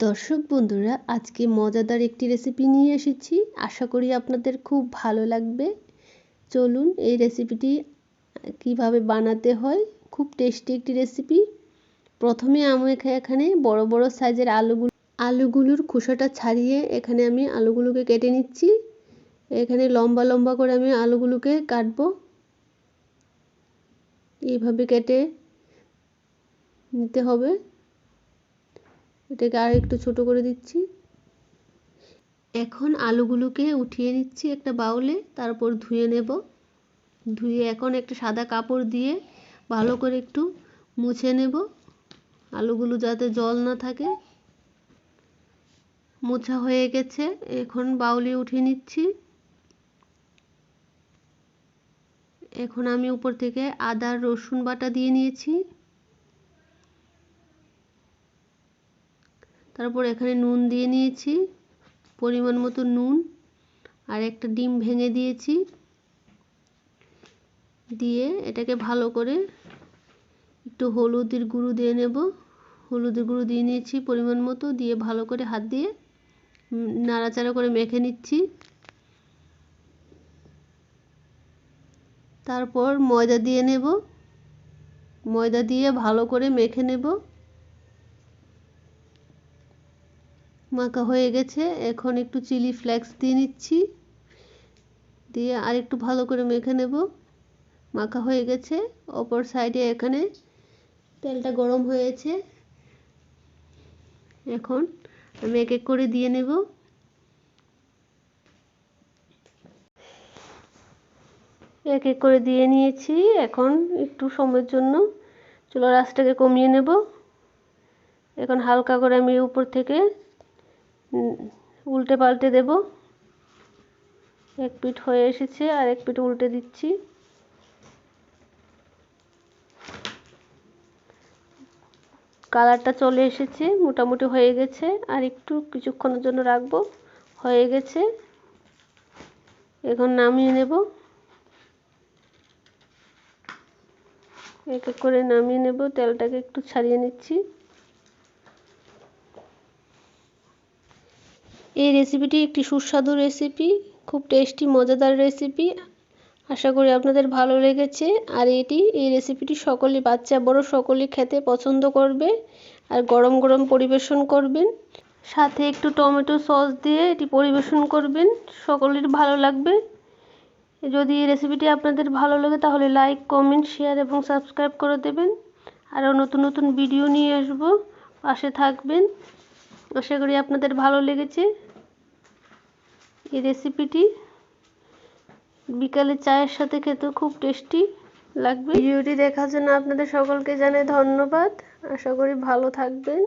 দর্শক বন্ধুরা, আজকে মজাদার একটি রেসিপি নিয়ে এসেছি। আশা করি আপনাদের খুব ভালো লাগবে। চলুন এই রেসিপিটি কীভাবে বানাতে হয়, খুব টেস্টি একটি রেসিপি প্রথমে আমি এখানে বড় বড় সাইজের আলুগুলো আলুগুলোর খোসাটা ছাড়িয়ে এখানে আমি আলুগুলোকে কেটে নিচ্ছি। এখানে লম্বা লম্বা করে আমি আলুগুলোকে কাটবো। এইভাবে কেটে নিতে হবে। এটাকে আর একটু ছোট করে দিচ্ছি। এখন আলুগুলোকে উঠিয়ে নিচ্ছি একটা বাউলে, তারপর ধুয়ে নেব। ধুয়ে এখন একটা সাদা কাপড় দিয়ে ভালো করে একটু মুছে নেব। আলুগুলো যাতে জল না থাকে। মোছা হয়ে গেছে, এখন বাউলি উঠিয়ে নিচ্ছি। এখন আমি উপর থেকে আদা রসুন বাটা দিয়ে নিয়েছি। তারপর এখানে নুন দিয়ে নিয়েছি, পরিমাণ মতো নুন, আর একটা ডিম ভেঙে দিয়েছি। দিয়ে এটাকে ভালো করে একটু হলুদের গুঁড়ো দিয়ে নেব। হলুদের গুঁড়ো দিয়ে নিয়েছি পরিমাণ মতো, দিয়ে ভালো করে হাত দিয়ে নাড়াচাড়া করে মেখে নিচ্ছি। তারপর ময়দা দিয়ে নেব। ময়দা দিয়ে ভালো করে মেখে নেব। মাখা হয়ে গেছে। এখন একটু চিলি ফ্লেক্স দিয়ে নিচ্ছি। দিয়ে আর একটু ভালো করে মেখে নেব। মাখা হয়ে গেছে। অপর সাইডে এখানে তেলটা গরম হয়েছে। এখন আমি এক এক করে দিয়ে নেব। এক এক করে দিয়ে নিয়েছি। এখন একটু সময়ের জন্য চুলার আঁচটাকে কমিয়ে নেব। এখন হালকা করে আমি উপর থেকে উল্টে পাল্টে দেব। এক পিঠ হয়ে এসেছে, আর এক পিঠ উল্টে দিচ্ছি। কালারটা চলে এসেছে, মোটামুটি হয়ে গেছে, আর একটু কিছুক্ষণের জন্য রাখব। হয়ে গেছে। এখন নামিয়ে নেব। এক এক করে নামিয়ে নেব। তেলটাকে একটু ছাড়িয়ে নিচ্ছি। এই রেসিপিটি একটি সুস্বাদু রেসিপি খুব টেস্টি মজাদার রেসিপি আশা করি আপনাদের ভালো লেগেছে। আর এটি, এই রেসিপিটি সকলে, বাচ্চা, বড় সকলে খেতে পছন্দ করবে আর গরম গরম পরিবেশন করবেন। সাথে একটু টমেটো সস দিয়ে এটি পরিবেশন করবেন। সকলের ভালো লাগবে। যদি এই রেসিপিটি আপনাদের ভালো লাগে তাহলে লাইক কমেন্ট শেয়ার এবং সাবস্ক্রাইব করে দেবেন। আরও নতুন নতুন ভিডিও নিয়ে আসব। পাশে থাকবেন। আশা করি আপনাদের ভালো লেগেছে। এই রেসিপিটি বিকালে চায়ের সাথে খেতে খুব টেস্টি লাগবে। ভিডিওটি দেখার জন্য আপনাদের সকলকে জানাই ধন্যবাদ। আশা করি ভালো থাকবেন।